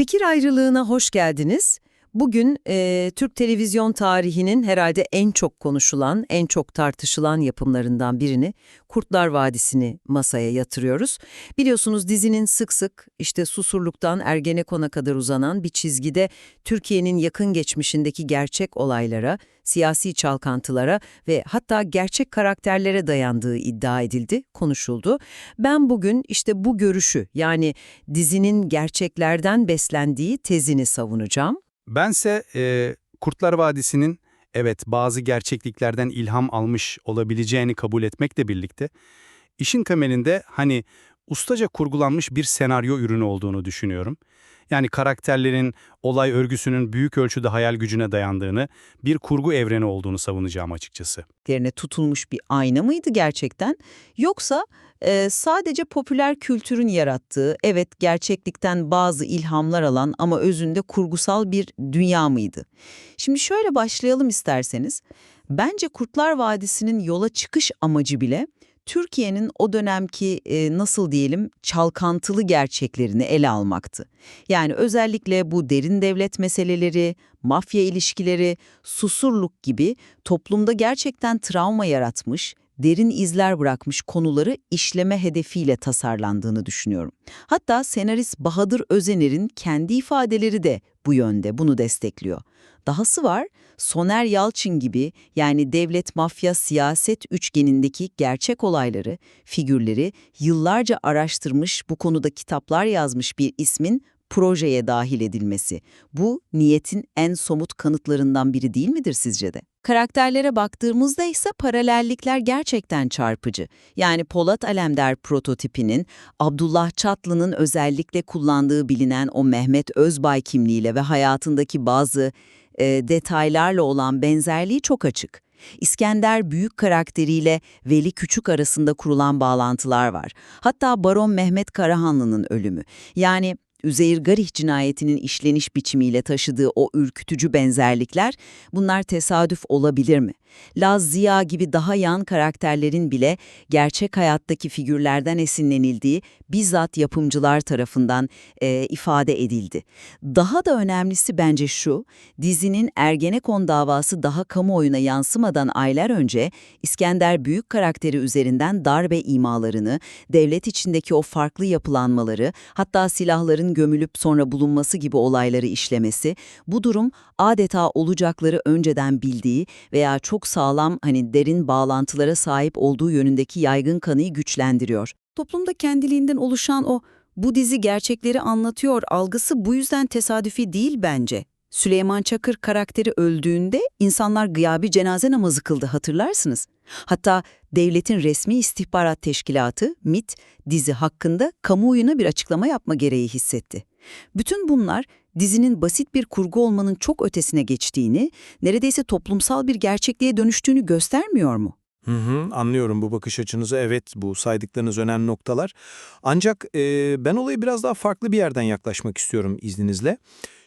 Fikir ayrılığına hoş geldiniz. Bugün e, Türk televizyon tarihinin herhalde en çok konuşulan, en çok tartışılan yapımlarından birini Kurtlar Vadisi'ni masaya yatırıyoruz. Biliyorsunuz dizinin sık sık işte Susurluk'tan Ergenekon'a kadar uzanan bir çizgide Türkiye'nin yakın geçmişindeki gerçek olaylara, siyasi çalkantılara ve hatta gerçek karakterlere dayandığı iddia edildi, konuşuldu. Ben bugün işte bu görüşü yani dizinin gerçeklerden beslendiği tezini savunacağım. Bense e, Kurtlar Vadisi'nin evet bazı gerçekliklerden ilham almış olabileceğini kabul etmekle birlikte işin temelinde hani ustaca kurgulanmış bir senaryo ürünü olduğunu düşünüyorum. Yani karakterlerin, olay örgüsünün büyük ölçüde hayal gücüne dayandığını, bir kurgu evreni olduğunu savunacağım açıkçası. Yerine tutulmuş bir ayna mıydı gerçekten? Yoksa e, sadece popüler kültürün yarattığı, evet gerçeklikten bazı ilhamlar alan ama özünde kurgusal bir dünya mıydı? Şimdi şöyle başlayalım isterseniz. Bence Kurtlar Vadisi'nin yola çıkış amacı bile Türkiye'nin o dönemki e, nasıl diyelim çalkantılı gerçeklerini ele almaktı. Yani özellikle bu derin devlet meseleleri, mafya ilişkileri, susurluk gibi toplumda gerçekten travma yaratmış, derin izler bırakmış konuları işleme hedefiyle tasarlandığını düşünüyorum. Hatta senarist Bahadır Özener'in kendi ifadeleri de bu yönde, bunu destekliyor. Dahası var, Soner Yalçın gibi yani devlet mafya siyaset üçgenindeki gerçek olayları, figürleri yıllarca araştırmış, bu konuda kitaplar yazmış bir ismin projeye dahil edilmesi. Bu niyetin en somut kanıtlarından biri değil midir sizce de? Karakterlere baktığımızda ise paralellikler gerçekten çarpıcı. Yani Polat Alemdar prototipinin Abdullah Çatlı'nın özellikle kullandığı bilinen o Mehmet Özbay kimliğiyle ve hayatındaki bazı e, detaylarla olan benzerliği çok açık. İskender Büyük karakteriyle Veli Küçük arasında kurulan bağlantılar var. Hatta Baron Mehmet Karahanlı'nın ölümü. Yani Üzeyir Garih cinayetinin işleniş biçimiyle taşıdığı o ürkütücü benzerlikler, bunlar tesadüf olabilir mi? Laz Ziya gibi daha yan karakterlerin bile gerçek hayattaki figürlerden esinlenildiği bizzat yapımcılar tarafından e, ifade edildi. Daha da önemlisi bence şu, dizinin Ergenekon davası daha kamuoyuna yansımadan aylar önce İskender Büyük karakteri üzerinden darbe imalarını, devlet içindeki o farklı yapılanmaları, hatta silahların gömülüp sonra bulunması gibi olayları işlemesi, bu durum adeta olacakları önceden bildiği veya çok sağlam hani derin bağlantılara sahip olduğu yönündeki yaygın kanıyı güçlendiriyor. Toplumda kendiliğinden oluşan o bu dizi gerçekleri anlatıyor algısı bu yüzden tesadüfi değil bence. Süleyman Çakır karakteri öldüğünde insanlar gıyabi cenaze namazı kıldı hatırlarsınız. Hatta devletin resmi istihbarat teşkilatı MIT dizi hakkında kamuoyuna bir açıklama yapma gereği hissetti. Bütün bunlar dizinin basit bir kurgu olmanın çok ötesine geçtiğini, neredeyse toplumsal bir gerçekliğe dönüştüğünü göstermiyor mu? Hı hı, anlıyorum bu bakış açınızı. Evet bu saydıklarınız önemli noktalar. Ancak e, ben olayı biraz daha farklı bir yerden yaklaşmak istiyorum izninizle.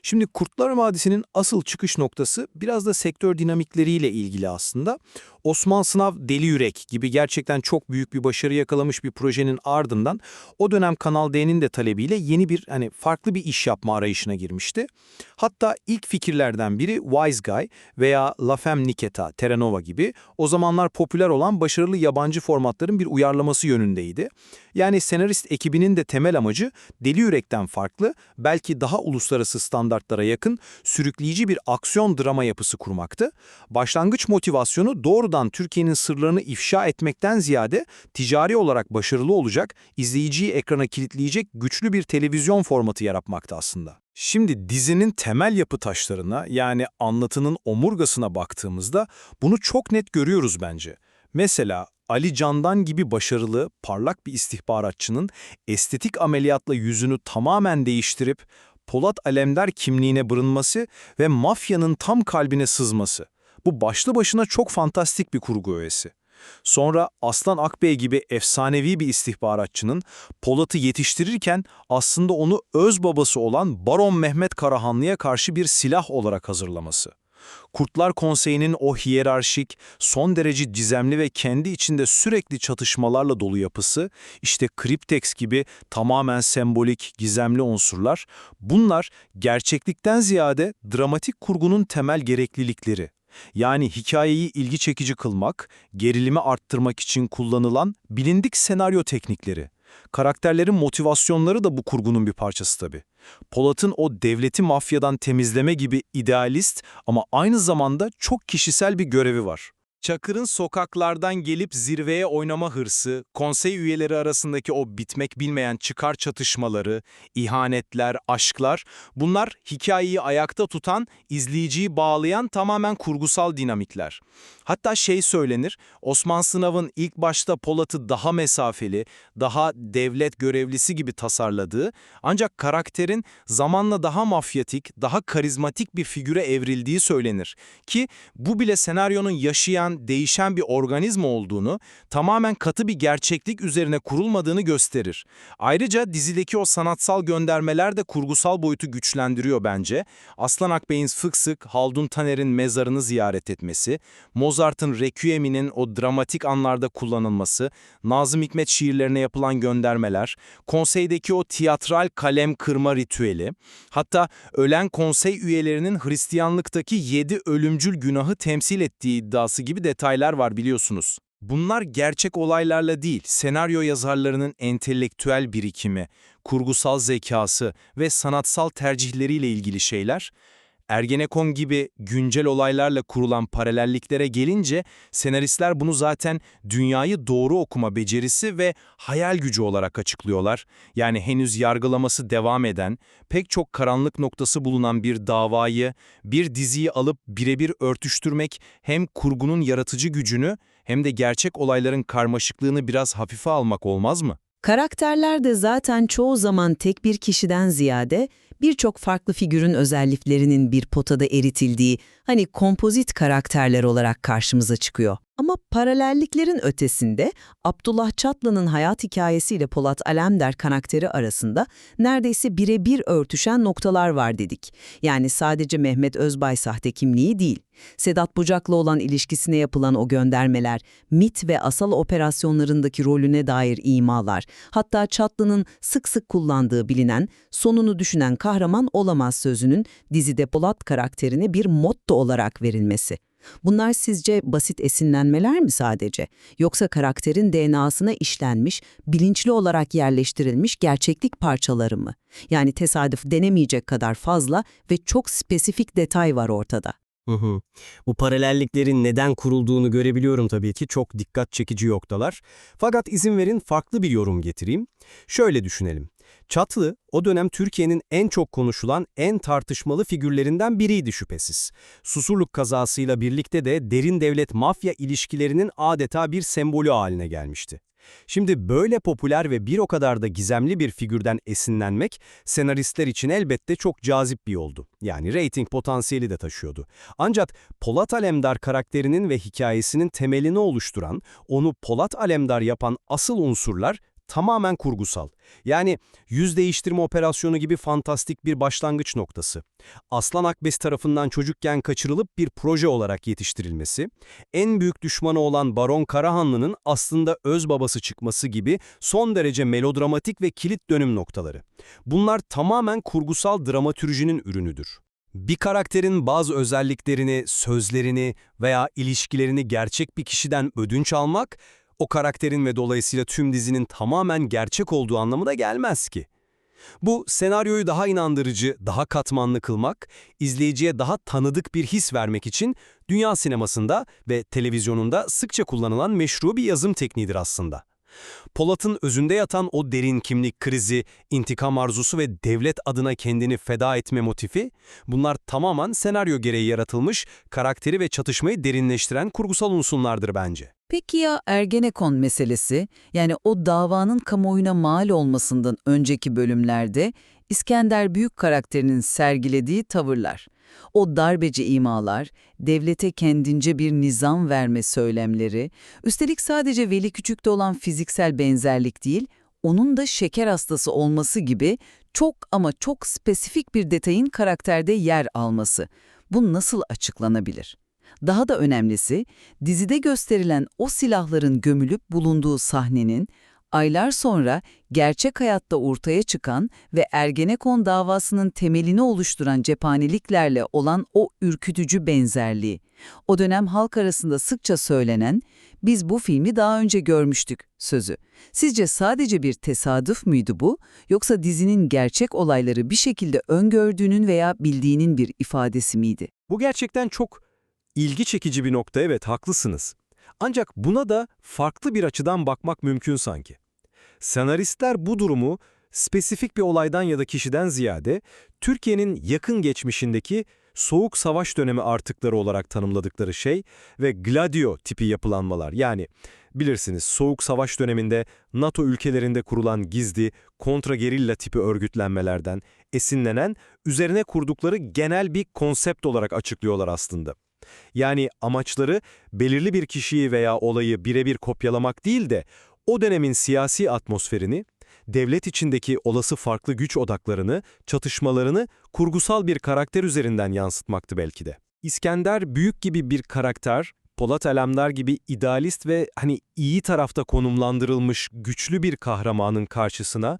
Şimdi Kurtlar Vadisi'nin asıl çıkış noktası biraz da sektör dinamikleriyle ilgili aslında. Osman Sınav Deli Yürek gibi gerçekten çok büyük bir başarı yakalamış bir projenin ardından o dönem Kanal D'nin de talebiyle yeni bir hani farklı bir iş yapma arayışına girmişti. Hatta ilk fikirlerden biri Wise Guy veya La Femme Niketa, Terranova gibi o zamanlar popüler olan başarılı yabancı formatların bir uyarlaması yönündeydi. Yani senarist ekibinin de temel amacı Deli Yürek'ten farklı, belki daha uluslararası standartlara yakın, sürükleyici bir aksiyon drama yapısı kurmaktı. Başlangıç motivasyonu doğrudan Türkiye'nin sırlarını ifşa etmekten ziyade ticari olarak başarılı olacak, izleyiciyi ekrana kilitleyecek güçlü bir televizyon formatı yaratmaktı aslında. Şimdi dizinin temel yapı taşlarına yani anlatının omurgasına baktığımızda bunu çok net görüyoruz bence. Mesela Ali Candan gibi başarılı, parlak bir istihbaratçının estetik ameliyatla yüzünü tamamen değiştirip Polat Alemdar kimliğine bırınması ve mafyanın tam kalbine sızması. Bu başlı başına çok fantastik bir kurgu öğesi. Sonra Aslan Akbey gibi efsanevi bir istihbaratçının Polat'ı yetiştirirken aslında onu öz babası olan Baron Mehmet Karahanlı'ya karşı bir silah olarak hazırlaması. Kurtlar Konseyi'nin o hiyerarşik, son derece gizemli ve kendi içinde sürekli çatışmalarla dolu yapısı, işte Kriptex gibi tamamen sembolik, gizemli unsurlar, bunlar gerçeklikten ziyade dramatik kurgunun temel gereklilikleri. Yani hikayeyi ilgi çekici kılmak, gerilimi arttırmak için kullanılan bilindik senaryo teknikleri. Karakterlerin motivasyonları da bu kurgunun bir parçası tabii. Polat'ın o devleti mafyadan temizleme gibi idealist ama aynı zamanda çok kişisel bir görevi var. Çakır'ın sokaklardan gelip zirveye oynama hırsı, konsey üyeleri arasındaki o bitmek bilmeyen çıkar çatışmaları, ihanetler, aşklar, bunlar hikayeyi ayakta tutan, izleyiciyi bağlayan tamamen kurgusal dinamikler. Hatta şey söylenir, Osman Sınav'ın ilk başta Polat'ı daha mesafeli, daha devlet görevlisi gibi tasarladığı, ancak karakterin zamanla daha mafyatik, daha karizmatik bir figüre evrildiği söylenir. Ki bu bile senaryonun yaşayan, değişen bir organizma olduğunu, tamamen katı bir gerçeklik üzerine kurulmadığını gösterir. Ayrıca dizideki o sanatsal göndermeler de kurgusal boyutu güçlendiriyor bence. Aslan Akbey'in sık sık Haldun Taner'in mezarını ziyaret etmesi, Mozart'ın Requiem'inin o dramatik anlarda kullanılması, Nazım Hikmet şiirlerine yapılan göndermeler, konseydeki o tiyatral kalem kırma ritüeli, hatta ölen konsey üyelerinin Hristiyanlıktaki yedi ölümcül günahı temsil ettiği iddiası gibi detaylar var biliyorsunuz. Bunlar gerçek olaylarla değil, senaryo yazarlarının entelektüel birikimi, kurgusal zekası ve sanatsal tercihleriyle ilgili şeyler. Ergenekon gibi güncel olaylarla kurulan paralelliklere gelince senaristler bunu zaten dünyayı doğru okuma becerisi ve hayal gücü olarak açıklıyorlar. Yani henüz yargılaması devam eden, pek çok karanlık noktası bulunan bir davayı, bir diziyi alıp birebir örtüştürmek hem kurgunun yaratıcı gücünü hem de gerçek olayların karmaşıklığını biraz hafife almak olmaz mı? Karakterler de zaten çoğu zaman tek bir kişiden ziyade birçok farklı figürün özelliklerinin bir potada eritildiği, hani kompozit karakterler olarak karşımıza çıkıyor. Ama paralelliklerin ötesinde Abdullah Çatlı'nın hayat hikayesiyle Polat Alemdar karakteri arasında neredeyse birebir örtüşen noktalar var dedik. Yani sadece Mehmet Özbay sahte kimliği değil. Sedat Bucak'la olan ilişkisine yapılan o göndermeler, MIT ve asal operasyonlarındaki rolüne dair imalar, hatta Çatlı'nın sık sık kullandığı bilinen sonunu düşünen kahraman olamaz sözünün dizide Polat karakterine bir motto olarak verilmesi. Bunlar sizce basit esinlenmeler mi sadece? Yoksa karakterin DNA'sına işlenmiş, bilinçli olarak yerleştirilmiş gerçeklik parçaları mı? Yani tesadüf denemeyecek kadar fazla ve çok spesifik detay var ortada. Hı hı. Bu paralelliklerin neden kurulduğunu görebiliyorum tabii ki çok dikkat çekici noktalar. Fakat izin verin farklı bir yorum getireyim. Şöyle düşünelim. Çatlı, o dönem Türkiye'nin en çok konuşulan, en tartışmalı figürlerinden biriydi şüphesiz. Susurluk kazasıyla birlikte de derin devlet-mafya ilişkilerinin adeta bir sembolü haline gelmişti. Şimdi böyle popüler ve bir o kadar da gizemli bir figürden esinlenmek senaristler için elbette çok cazip bir yoldu. Yani reyting potansiyeli de taşıyordu. Ancak Polat Alemdar karakterinin ve hikayesinin temelini oluşturan, onu Polat Alemdar yapan asıl unsurlar tamamen kurgusal. Yani yüz değiştirme operasyonu gibi fantastik bir başlangıç noktası. Aslan Akbes tarafından çocukken kaçırılıp bir proje olarak yetiştirilmesi, en büyük düşmanı olan Baron Karahanlı'nın aslında öz babası çıkması gibi son derece melodramatik ve kilit dönüm noktaları. Bunlar tamamen kurgusal dramatürjinin ürünüdür. Bir karakterin bazı özelliklerini, sözlerini veya ilişkilerini gerçek bir kişiden ödünç almak, o karakterin ve dolayısıyla tüm dizinin tamamen gerçek olduğu anlamına gelmez ki. Bu senaryoyu daha inandırıcı, daha katmanlı kılmak, izleyiciye daha tanıdık bir his vermek için dünya sinemasında ve televizyonunda sıkça kullanılan meşru bir yazım tekniğidir aslında. Polat'ın özünde yatan o derin kimlik krizi, intikam arzusu ve devlet adına kendini feda etme motifi, bunlar tamamen senaryo gereği yaratılmış, karakteri ve çatışmayı derinleştiren kurgusal unsurlardır bence. Peki ya Ergenekon meselesi, yani o davanın kamuoyuna mal olmasından önceki bölümlerde İskender Büyük karakterinin sergilediği tavırlar, o darbeci imalar, devlete kendince bir nizam verme söylemleri, üstelik sadece Veli Küçük'te olan fiziksel benzerlik değil, onun da şeker hastası olması gibi çok ama çok spesifik bir detayın karakterde yer alması. Bu nasıl açıklanabilir? Daha da önemlisi, dizide gösterilen o silahların gömülüp bulunduğu sahnenin, aylar sonra gerçek hayatta ortaya çıkan ve Ergenekon davasının temelini oluşturan cephaneliklerle olan o ürkütücü benzerliği. O dönem halk arasında sıkça söylenen, biz bu filmi daha önce görmüştük sözü. Sizce sadece bir tesadüf müydü bu, yoksa dizinin gerçek olayları bir şekilde öngördüğünün veya bildiğinin bir ifadesi miydi? Bu gerçekten çok ilgi çekici bir nokta, evet haklısınız. Ancak buna da farklı bir açıdan bakmak mümkün sanki. Senaristler bu durumu spesifik bir olaydan ya da kişiden ziyade Türkiye'nin yakın geçmişindeki Soğuk Savaş dönemi artıkları olarak tanımladıkları şey ve gladio tipi yapılanmalar yani bilirsiniz Soğuk Savaş döneminde NATO ülkelerinde kurulan gizli kontra gerilla tipi örgütlenmelerden esinlenen üzerine kurdukları genel bir konsept olarak açıklıyorlar aslında. Yani amaçları belirli bir kişiyi veya olayı birebir kopyalamak değil de o dönemin siyasi atmosferini, devlet içindeki olası farklı güç odaklarını, çatışmalarını kurgusal bir karakter üzerinden yansıtmaktı belki de. İskender Büyük gibi bir karakter, Polat Alemdar gibi idealist ve hani iyi tarafta konumlandırılmış güçlü bir kahramanın karşısına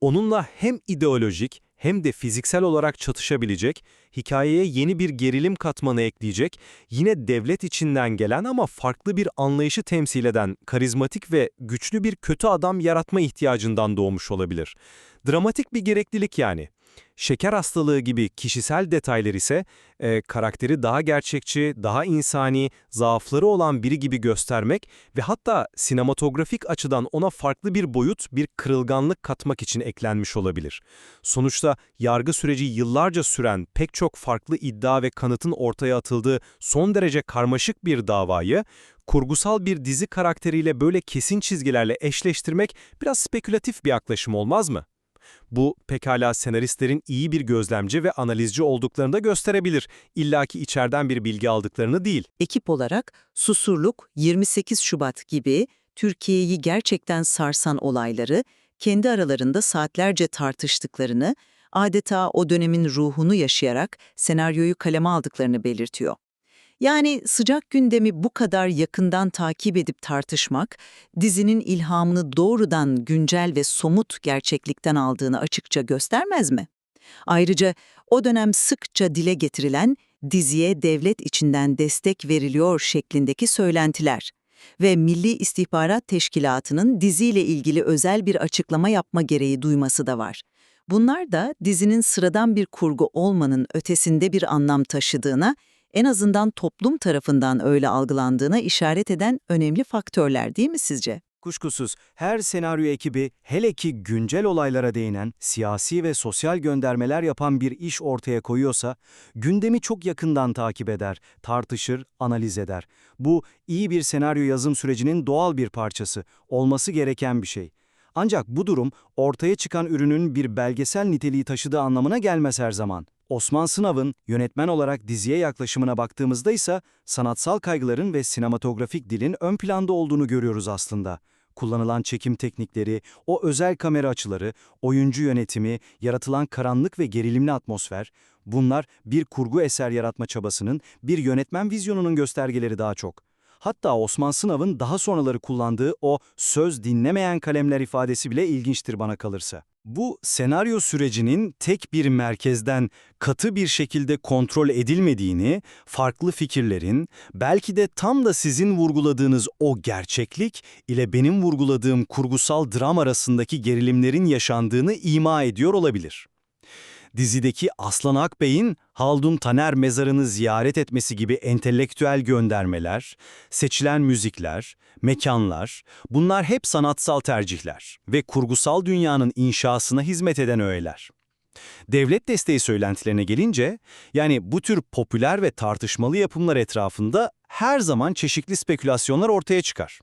onunla hem ideolojik hem de fiziksel olarak çatışabilecek, hikayeye yeni bir gerilim katmanı ekleyecek, yine devlet içinden gelen ama farklı bir anlayışı temsil eden karizmatik ve güçlü bir kötü adam yaratma ihtiyacından doğmuş olabilir. Dramatik bir gereklilik yani. Şeker hastalığı gibi kişisel detaylar ise e, karakteri daha gerçekçi, daha insani, zaafları olan biri gibi göstermek ve hatta sinematografik açıdan ona farklı bir boyut, bir kırılganlık katmak için eklenmiş olabilir. Sonuçta yargı süreci yıllarca süren pek çok farklı iddia ve kanıtın ortaya atıldığı son derece karmaşık bir davayı, kurgusal bir dizi karakteriyle böyle kesin çizgilerle eşleştirmek biraz spekülatif bir yaklaşım olmaz mı? Bu pekala senaristlerin iyi bir gözlemci ve analizci olduklarını da gösterebilir. İlla ki içeriden bir bilgi aldıklarını değil. ekip olarak Susurluk, 28 Şubat gibi Türkiye'yi gerçekten sarsan olayları kendi aralarında saatlerce tartıştıklarını, adeta o dönemin ruhunu yaşayarak senaryoyu kaleme aldıklarını belirtiyor. Yani sıcak gündemi bu kadar yakından takip edip tartışmak, dizinin ilhamını doğrudan güncel ve somut gerçeklikten aldığını açıkça göstermez mi? Ayrıca o dönem sıkça dile getirilen diziye devlet içinden destek veriliyor şeklindeki söylentiler ve Milli İstihbarat Teşkilatı'nın diziyle ilgili özel bir açıklama yapma gereği duyması da var. Bunlar da dizinin sıradan bir kurgu olmanın ötesinde bir anlam taşıdığına, en azından toplum tarafından öyle algılandığına işaret eden önemli faktörler değil mi sizce? Kuşkusuz her senaryo ekibi hele ki güncel olaylara değinen, siyasi ve sosyal göndermeler yapan bir iş ortaya koyuyorsa, gündemi çok yakından takip eder, tartışır, analiz eder. Bu iyi bir senaryo yazım sürecinin doğal bir parçası, olması gereken bir şey. Ancak bu durum ortaya çıkan ürünün bir belgesel niteliği taşıdığı anlamına gelmez her zaman. Osman Sınav'ın yönetmen olarak diziye yaklaşımına baktığımızda ise sanatsal kaygıların ve sinematografik dilin ön planda olduğunu görüyoruz aslında. Kullanılan çekim teknikleri, o özel kamera açıları, oyuncu yönetimi, yaratılan karanlık ve gerilimli atmosfer, bunlar bir kurgu eser yaratma çabasının, bir yönetmen vizyonunun göstergeleri daha çok. Hatta Osman Sınav'ın daha sonraları kullandığı o söz dinlemeyen kalemler ifadesi bile ilginçtir bana kalırsa. Bu senaryo sürecinin tek bir merkezden katı bir şekilde kontrol edilmediğini, farklı fikirlerin, belki de tam da sizin vurguladığınız o gerçeklik ile benim vurguladığım kurgusal dram arasındaki gerilimlerin yaşandığını ima ediyor olabilir. Dizideki Aslan Akbey'in Haldun Taner mezarını ziyaret etmesi gibi entelektüel göndermeler, seçilen müzikler, mekanlar, bunlar hep sanatsal tercihler ve kurgusal dünyanın inşasına hizmet eden öğeler. Devlet desteği söylentilerine gelince, yani bu tür popüler ve tartışmalı yapımlar etrafında her zaman çeşitli spekülasyonlar ortaya çıkar.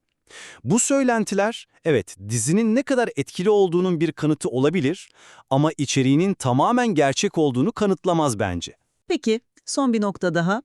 Bu söylentiler, evet dizinin ne kadar etkili olduğunun bir kanıtı olabilir ama içeriğinin tamamen gerçek olduğunu kanıtlamaz bence. Peki, son bir nokta daha.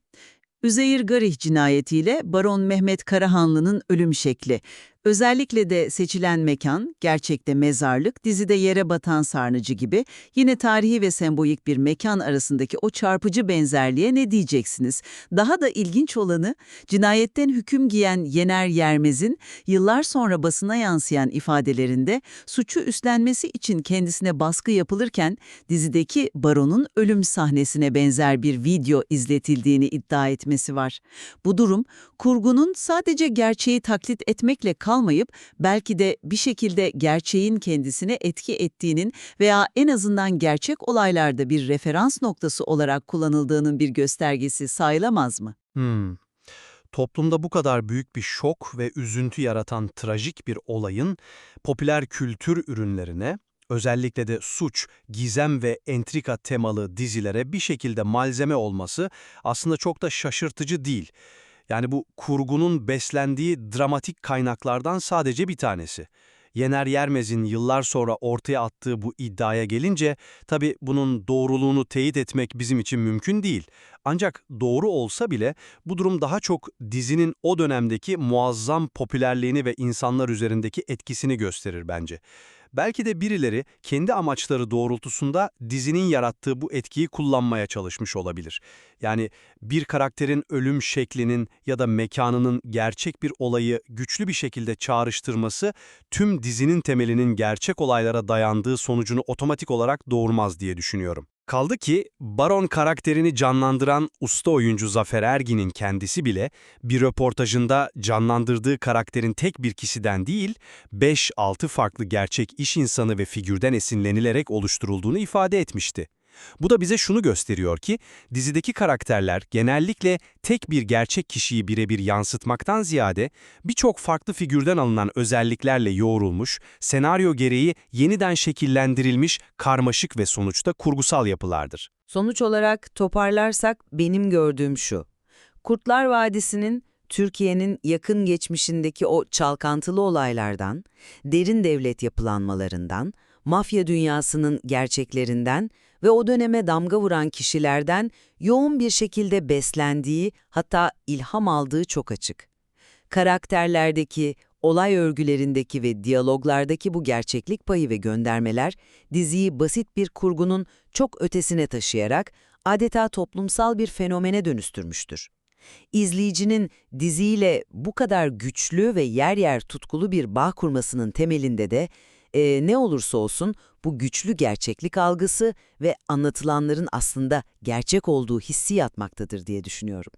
Üzeyir Garih cinayetiyle Baron Mehmet Karahanlı'nın ölüm şekli. Özellikle de seçilen mekan, gerçekte mezarlık, dizide yere batan sarnıcı gibi yine tarihi ve sembolik bir mekan arasındaki o çarpıcı benzerliğe ne diyeceksiniz? Daha da ilginç olanı, cinayetten hüküm giyen Yener Yermez'in yıllar sonra basına yansıyan ifadelerinde suçu üstlenmesi için kendisine baskı yapılırken dizideki baronun ölüm sahnesine benzer bir video izletildiğini iddia etmesi var. Bu durum, kurgunun sadece gerçeği taklit etmekle kalmayıp belki de bir şekilde gerçeğin kendisine etki ettiğinin veya en azından gerçek olaylarda bir referans noktası olarak kullanıldığının bir göstergesi sayılamaz mı? Hmm. Toplumda bu kadar büyük bir şok ve üzüntü yaratan trajik bir olayın popüler kültür ürünlerine, özellikle de suç, gizem ve entrika temalı dizilere bir şekilde malzeme olması aslında çok da şaşırtıcı değil. Yani bu kurgunun beslendiği dramatik kaynaklardan sadece bir tanesi. Yener Yermez'in yıllar sonra ortaya attığı bu iddiaya gelince tabii bunun doğruluğunu teyit etmek bizim için mümkün değil. Ancak doğru olsa bile bu durum daha çok dizinin o dönemdeki muazzam popülerliğini ve insanlar üzerindeki etkisini gösterir bence. Belki de birileri kendi amaçları doğrultusunda dizinin yarattığı bu etkiyi kullanmaya çalışmış olabilir. Yani bir karakterin ölüm şeklinin ya da mekanının gerçek bir olayı güçlü bir şekilde çağrıştırması tüm dizinin temelinin gerçek olaylara dayandığı sonucunu otomatik olarak doğurmaz diye düşünüyorum. Kaldı ki Baron karakterini canlandıran usta oyuncu Zafer Ergin'in kendisi bile bir röportajında canlandırdığı karakterin tek bir kişiden değil, 5-6 farklı gerçek iş insanı ve figürden esinlenilerek oluşturulduğunu ifade etmişti. Bu da bize şunu gösteriyor ki, dizideki karakterler genellikle tek bir gerçek kişiyi birebir yansıtmaktan ziyade birçok farklı figürden alınan özelliklerle yoğrulmuş, senaryo gereği yeniden şekillendirilmiş, karmaşık ve sonuçta kurgusal yapılardır. Sonuç olarak toparlarsak benim gördüğüm şu. Kurtlar Vadisi'nin Türkiye'nin yakın geçmişindeki o çalkantılı olaylardan, derin devlet yapılanmalarından, mafya dünyasının gerçeklerinden ve o döneme damga vuran kişilerden yoğun bir şekilde beslendiği hatta ilham aldığı çok açık. Karakterlerdeki, olay örgülerindeki ve diyaloglardaki bu gerçeklik payı ve göndermeler diziyi basit bir kurgunun çok ötesine taşıyarak adeta toplumsal bir fenomene dönüştürmüştür. İzleyicinin diziyle bu kadar güçlü ve yer yer tutkulu bir bağ kurmasının temelinde de e, ne olursa olsun bu güçlü gerçeklik algısı ve anlatılanların aslında gerçek olduğu hissi yatmaktadır diye düşünüyorum.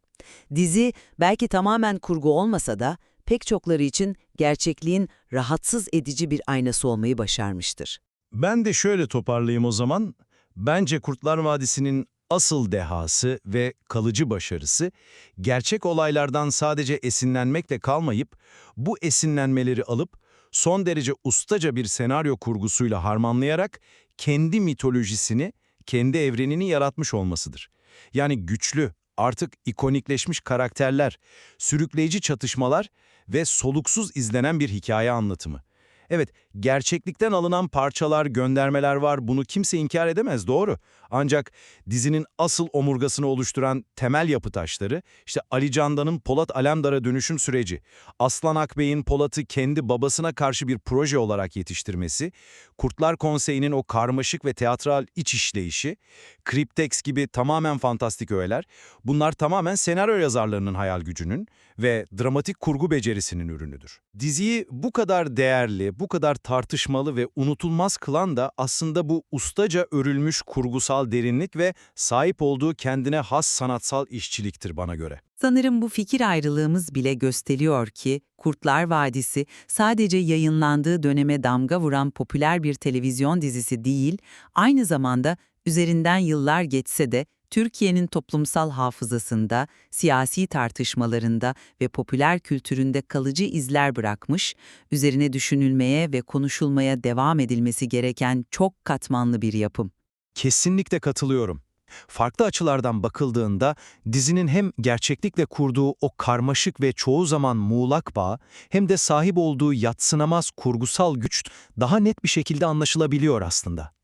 Dizi belki tamamen kurgu olmasa da pek çokları için gerçekliğin rahatsız edici bir aynası olmayı başarmıştır. Ben de şöyle toparlayayım o zaman. Bence Kurtlar Vadisi'nin asıl dehası ve kalıcı başarısı, gerçek olaylardan sadece esinlenmekle kalmayıp, bu esinlenmeleri alıp, son derece ustaca bir senaryo kurgusuyla harmanlayarak kendi mitolojisini, kendi evrenini yaratmış olmasıdır. Yani güçlü, artık ikonikleşmiş karakterler, sürükleyici çatışmalar ve soluksuz izlenen bir hikaye anlatımı. Evet, gerçeklikten alınan parçalar, göndermeler var, bunu kimse inkar edemez, doğru. Ancak dizinin asıl omurgasını oluşturan temel yapı taşları, işte Ali Candan'ın Polat Alemdar'a dönüşüm süreci, Aslan Akbey'in Polat'ı kendi babasına karşı bir proje olarak yetiştirmesi, Kurtlar Konseyi'nin o karmaşık ve teatral iç işleyişi, Kriptex gibi tamamen fantastik öğeler, bunlar tamamen senaryo yazarlarının hayal gücünün ve dramatik kurgu becerisinin ürünüdür. Diziyi bu kadar değerli, bu kadar tartışmalı ve unutulmaz kılan da aslında bu ustaca örülmüş kurgusal derinlik ve sahip olduğu kendine has sanatsal işçiliktir bana göre. Sanırım bu fikir ayrılığımız bile gösteriyor ki Kurtlar Vadisi sadece yayınlandığı döneme damga vuran popüler bir televizyon dizisi değil, aynı zamanda üzerinden yıllar geçse de Türkiye'nin toplumsal hafızasında, siyasi tartışmalarında ve popüler kültüründe kalıcı izler bırakmış, üzerine düşünülmeye ve konuşulmaya devam edilmesi gereken çok katmanlı bir yapım. Kesinlikle katılıyorum. Farklı açılardan bakıldığında dizinin hem gerçeklikle kurduğu o karmaşık ve çoğu zaman muğlak bağ hem de sahip olduğu yatsınamaz kurgusal güç daha net bir şekilde anlaşılabiliyor aslında.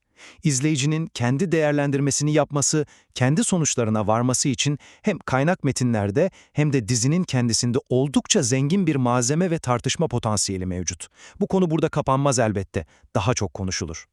İzleyicinin kendi değerlendirmesini yapması, kendi sonuçlarına varması için hem kaynak metinlerde hem de dizinin kendisinde oldukça zengin bir malzeme ve tartışma potansiyeli mevcut. Bu konu burada kapanmaz elbette, daha çok konuşulur.